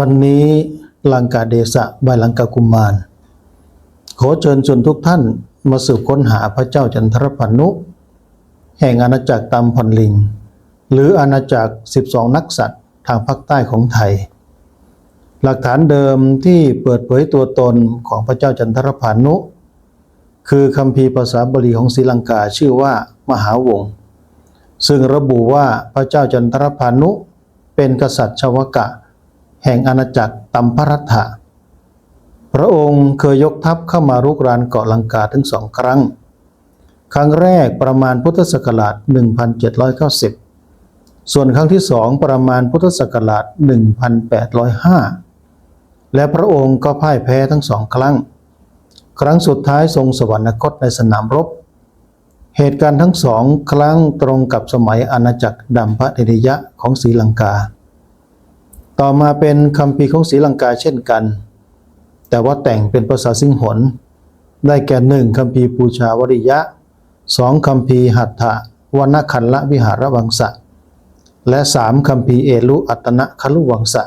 วันนี้ลังกาเดสะบายลังกากุมาร ขอเชิญชวนทุกท่านมาสืบค้นหาพระเจ้าจันทรพันุแห่งอาณาจักรตามพรลิง หรืออาณาจักร 12 นักสัตว์ทางภาคใต้ของไทย หลักฐานเดิมที่เปิดเผยตัวตนของพระเจ้าจันทรพานุ คือคัมภีภาษาบาลีของศรีลังกาชื่อว่ามหาวงศ์ซึ่งระบุว่าพระเจ้าจันทรพานุเป็นกษัตริย์ชาวกะ แห่งอาณาจักรตัมพรัตถะพระองค์เคยยกทัพเข้ามารุกรานเกาะลังกาถึงสองครั้ง ครั้งแรกประมาณพุทธศักราช 1790 ส่วนครั้งที่สองประมาณพุทธศักราช 1805 และพระองค์ก็พ่ายแพ้ทั้งสองครั้ง ครั้งสุดท้ายทรงสวรรคตในสนามรบ เหตุการณ์ทั้งสองครั้งตรงกับสมัยอาณาจักรดัมพะเดนิยะของศรีลังกา ต่อมาเป็นคำพีของศรีลังกาเช่นกัน แต่ว่าแต่งเป็นภาษาสิงหน ได้แก่หนึ่งคำพีปูชาวริยะสองคำพีหัตถะวนคันละวิหารวังสะ และสามคำพีเอลุอัตนะคลุวังสะ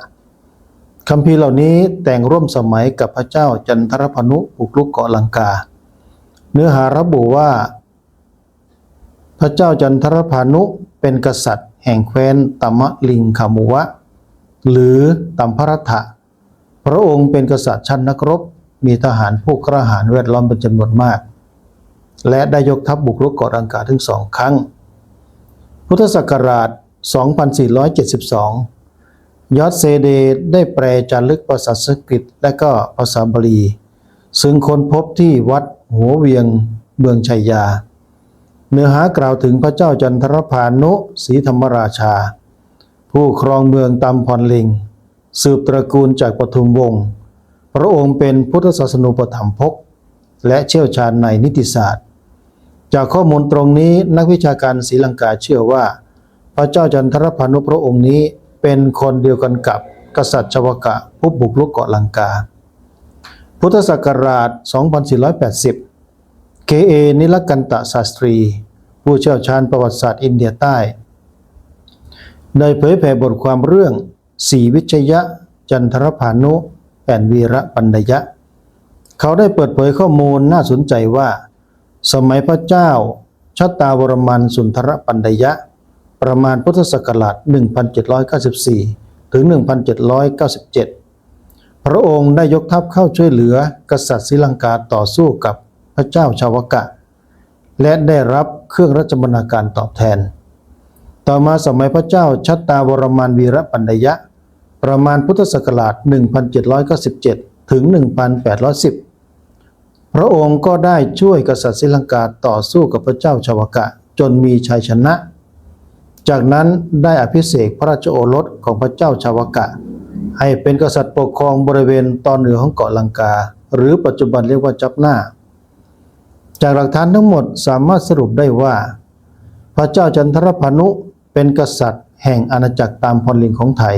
คำพีเหล่านี้แต่งร่วมสมัยกับพระเจ้าจันทรพนุปุกลุกเกาะลังกา เนื้อหาระบุว่า พระเจ้าจันทรพานุเป็นกษัตริย์ แห่งแคว้นตัมลิงคามุวะ หรือตัมพรัตถะพระองค์เป็นกษัตริย์ชั้นนักรบ มีทหารผู้กระหายแวดล้อมเป็นจำนวนมาก และได้ยกทัพบุกรุกเกาะลังกาถึงสองครั้ง พุทธศักราช 2472 ยอดเซเดได้แปลจารึกภาษาสันสกฤตและก็ภาษาบาลี ซึ่งคนพบที่วัดหัวเวียงเมืองชัยยา เนื้อหากล่าวถึงพระเจ้าจันทรพานุศรีธรรมราชา ผู้ครองเมืองตำพรลิง สืบตระกูลจากปทุมวงศ์พระองค์เป็นพุทธศาสนูปถัมภกและเชี่ยวชาญในนิติศาสตร์ จากข้อมูลตรงนี้นักวิชาการศรีลังกาเชื่อว่า พระเจ้าจันทรพานุพระองค์นี้เป็นคนเดียวกันกับกษัตริย์ชวกะผู้บุกรุกเกาะลังกา พุทธศักราช 2480 เคเอนิลกันตะศาสตรี ผู้เชี่ยวชาญประวัติศาสตร์อินเดียใต้ ได้เผยแผ่บทความเรื่องสีวิชยะ จันทรพานุแปนวีระปัญญยะเขาได้เปิดเผยข้อมูลน่าสนใจว่า สมัยพระเจ้าชาตาวรมันสุนทรปัญญยะประมาณพุทธศักราช 1794 ถึง 1797 พระองค์ได้ยกทัพเข้าช่วยเหลือกษัตริย์ศรีลังกาต่อสู้กับพระเจ้าชาวกะ และได้รับเครื่องราชบรรณาการตอบแทน ต่อมาสมัยพระเจ้าชัตตาวรมันวีระปัญญยะ ประมาณพุทธศักราช 1797 ถึง 1810 พระองค์ก็ได้ช่วยกษัตริย์ศรีลังกาต่อสู้กับพระเจ้าชาวกะจนมีชัยชนะ จากนั้นได้อภิเษกพระราชโอรสของพระเจ้าชาวกะ ให้เป็นกษัตริย์ปกครองบริเวณตอนเหนือของเกาะลังกา หรือปัจจุบันเรียกว่าจับหน้า จากหลักฐานทั้งหมดสามารถสรุปได้ว่า พระเจ้าจันทรพานุ เป็นกษัตริย์ แห่งอาณาจักรตามพรลิงของไทย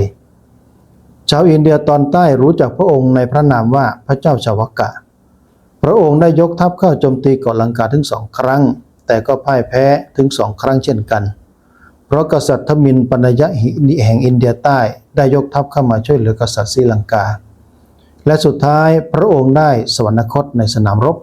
ชาวอินเดียตอนใต้รู้จักพระองค์ในพระนามว่าพระเจ้าชาวกะ พระองค์ได้ยกทัพเข้าโจมตีเกาะลังกาถึงสองครั้ง แต่ก็พ่ายแพ้ถึงสองครั้งเช่นกัน เพราะกษัตริย์ทมินปัญญะหิแห่งอินเดียใต้ได้ยกทัพเข้ามาช่วยเหลือกษัตริย์ศรีลังกา และสุดท้ายพระองค์ได้สวรรคตในสนามรบ